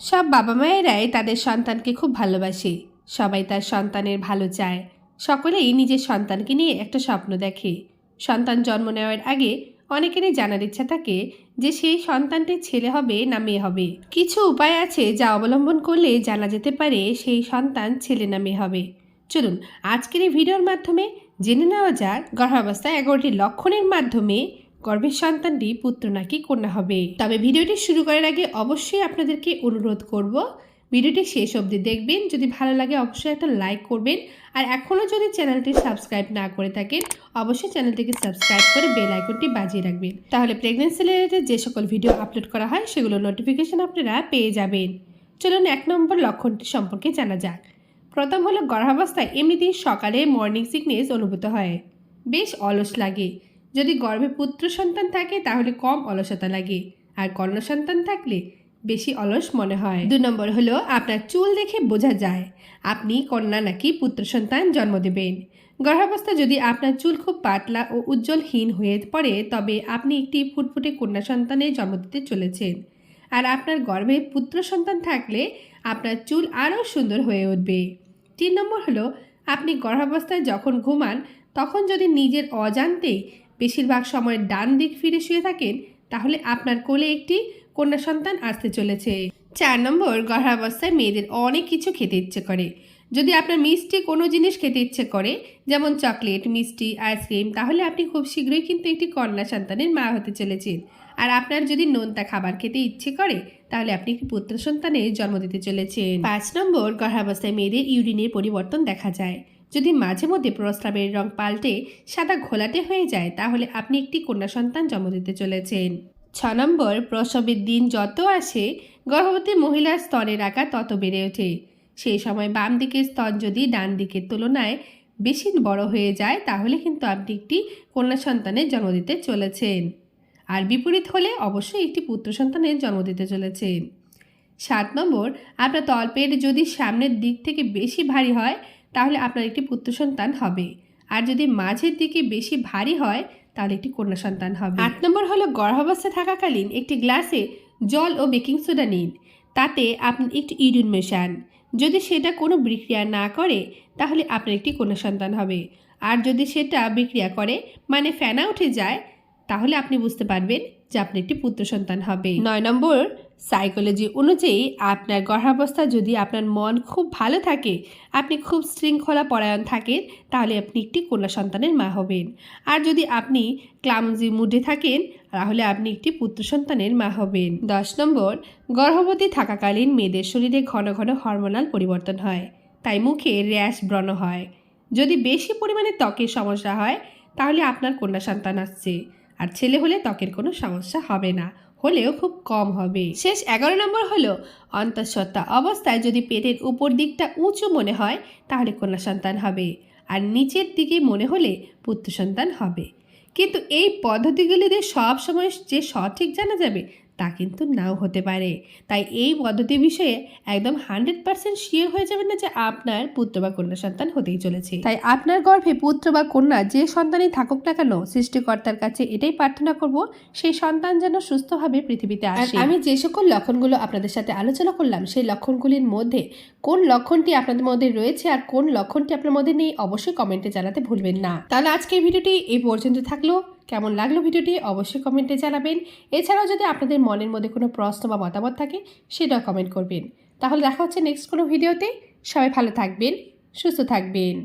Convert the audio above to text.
সব বাবা মায়েরাই তাদের সন্তানকে খুব ভালোবাসে। সবাই তার সন্তানের ভালো চায়। সকলেই নিজের সন্তানকে নিয়ে একটা স্বপ্ন দেখে। সন্তান জন্ম নেওয়ার আগে অনেকেরই জানার ইচ্ছা থাকে যে সেই সন্তানটি ছেলে হবে না মেয়ে হবে। কিছু উপায় আছে যা অবলম্বন করলে জানা যেতে পারে সেই সন্তান ছেলে না মেয়ে হবে। চলুন, আজকের এই ভিডিওর মাধ্যমে জেনে নেওয়া যাক গর্ভাবস্থায় এগারোটি লক্ষণের মাধ্যমে গর্ভের সন্তানটি পুত্র নাকি কন্যা হবে। তবে ভিডিওটি শুরু করার আগে অবশ্যই আপনাদেরকে অনুরোধ করব, ভিডিওটি শেষ অবধি দেখবেন। যদি ভালো লাগে, অবশ্যই একটা লাইক করবেন। আর এখনও যদি চ্যানেলটি সাবস্ক্রাইব না করে থাকেন, অবশ্যই চ্যানেলটিকে সাবস্ক্রাইব করে বেল আইকনটি বাজিয়ে রাখবেন। তাহলে প্রেগনেন্সি রিলেটেড যে সকল ভিডিও আপলোড করা হয়, সেগুলো নোটিফিকেশন আপনারা পেয়ে যাবেন। চলুন এক নম্বর লক্ষণটি সম্পর্কে জানা যাক। প্রথম হলো গর্ভাবস্থায় এমনিতেই সকালে মর্নিং সিকনেস অনুভূত হয়। বেশ অলস লাগে। যদি গর্ভে পুত্র সন্তান থাকে, তাহলে কম অলসতা লাগে। আর কন্যা সন্তান থাকলে বেশি অলস মনে হয়। দু নম্বর হলো, আপনার চুল দেখে বোঝা যায়, আপনি কন্যা নাকি পুত্র সন্তান জন্ম দেবেন। গর্ভাবস্থা যদি আপনার চুল খুব পাতলা ও উজ্জ্বলহীন হয়ে পড়ে, তবে আপনি একটি ফুটফুটে কন্যা সন্তানের জন্ম দিতে চলেছেন। আর আপনার গর্ভে পুত্র সন্তান থাকলে আপনার চুল আরও সুন্দর হয়ে উঠবে। তিন নম্বর হলো, আপনি গর্ভাবস্থায় যখন ঘুমান, তখন যদি নিজের অজান্তেই বেশিরভাগ সময় ডান দিক ফিরে শুয়ে থাকেন, তাহলে আপনার কোলে একটি কন্যা সন্তান আসতে চলেছে। চার নম্বর, গর্ভাবস্থায় মেয়েদের অনেক কিছু খেতে ইচ্ছে করে। যদি আপনার মিষ্টি কোনো জিনিস খেতে ইচ্ছে করে, যেমন চকলেট, মিষ্টি, আইসক্রিম, তাহলে আপনি খুব শীঘ্রই কিন্তু একটি কন্যা সন্তানের মা হতে চলেছেন। আর আপনার যদি নোনতা খাবার খেতে ইচ্ছে করে, তাহলে আপনি একটি পুত্র সন্তানের জন্ম দিতে চলেছেন। পাঁচ নম্বর, গর্ভাবস্থায় মেয়েদের ইউরিনের পরিবর্তন দেখা যায়। যদি মাঝে মধ্যে প্রস্রাবের রং পাল্টে সাদা ঘোলাটে হয়ে যায়, তাহলে আপনি একটি কন্যা সন্তান জন্ম দিতে চলেছেন। ছ নম্বর, প্রসবের দিন যত আসে, গর্ভবতী মহিলার স্তনের আকার তত বেড়ে ওঠে। সেই সময় বাম দিকের স্তন যদি ডান দিকের তুলনায় বেশি বড় হয়ে যায়, তাহলে কিন্তু আপনি একটি কন্যা সন্তানের জন্ম দিতে চলেছেন। আর বিপরীত হলে অবশ্যই একটি পুত্র সন্তানের জন্ম দিতে চলেছেন। সাত নম্বর, আপনার তলপেট যদি সামনের দিক থেকে বেশি ভারী হয় তাহলে আপনার একটি পুত্র সন্তান হবে। আর যদি মাঝের দিকে বেশি ভারী হয় তাহলে একটি কন্যা সন্তান হবে। আট নম্বর হলো গর্ভাবস্থা থাকাকালীন একটি গ্লাসে জল ও বেকিং সোডা নিন। তাতে আপনি একটি ইউরিন মেশান। যদি সেটা কোনো বিক্রিয়া না করে তাহলে আপনার একটি কন্যা সন্তান হবে। আর যদি সেটা বিক্রিয়া করে মানে ফেনা উঠে যায় তাহলে আপনি বুঝতে পারবেন যে আপনার একটি পুত্র সন্তান হবে। নয় নম্বর সাইকোলজি অনুযায়ী আপনার গর্ভাবস্থা যদি আপনার মন খুব ভালো থাকে, আপনি খুব শৃঙ্খলা পরায়ণ থাকেন, তাহলে আপনি একটি কন্যা সন্তানের মা হবেন। আর যদি আপনি ক্লামজি মুডে থাকেন, তাহলে আপনি একটি পুত্র সন্তানের মা হবেন। দশ নম্বর, গর্ভবতী থাকাকালীন মেয়েদের শরীরে ঘন ঘন হরমোনাল পরিবর্তন হয়, তাই মুখে র্যাশ ব্রণ হয়। যদি বেশি পরিমাণে ত্বকের সমস্যা হয়, তাহলে আপনার কন্যা সন্তান আসছে, আর ছেলে হলে ত্বকের কোনো সমস্যা হবে না। হলেও খুব কম হবে। শেষ এগারো নম্বর হলো, অন্তঃসত্ত্বা অবস্থায় যদি পেটের উপর দিকটা উঁচু মনে হয়, তাহলে কন্যা সন্তান হবে। আর নিচের দিকে মনে হলে পুত্র সন্তান হবে। কিন্তু এই পদ্ধতিগুলিতে সব সময় যে সঠিক জানা যাবে তা কিন্তু নাও হতে পারে। তাই এই পদ্ধতি বিষয়ে একদম হান্ড্রেড পার্সেন্ট শিওর হয়ে যাবেন না যে আপনার পুত্র বা কন্যা সন্তান হতেই চলেছে। তাই আপনার গর্ভে পুত্র বা কন্যা যে সন্তানই থাকুক না কেন সৃষ্টিকর্তার কাছে এটাই প্রার্থনা করব সেই সন্তান যেন সুস্থভাবে পৃথিবীতে আসে। আমি যে সকল লক্ষণগুলো আপনাদের সাথে আলোচনা করলাম সেই লক্ষণগুলির মধ্যে কোন লক্ষণটি আপনাদের মধ্যে রয়েছে আর কোন লক্ষণটি আপনার মধ্যে নেই অবশ্যই কমেন্টে জানাতে ভুলবেন না। তাহলে আজকের ভিডিওটি এই পর্যন্ত থাকল। কেমন লাগল ভিডিওটি অবশ্যই কমেন্টে জানাবেন। এছাড়াও যদি আপনাদের মনের মধ্যে কোনো প্রশ্ন বা মতামত থাকে, সেটাও কমেন্ট করবেন। তাহলে দেখা হচ্ছে নেক্সট কোনো ভিডিওতে। সবাই ভালো থাকবেন, সুস্থ থাকবেন।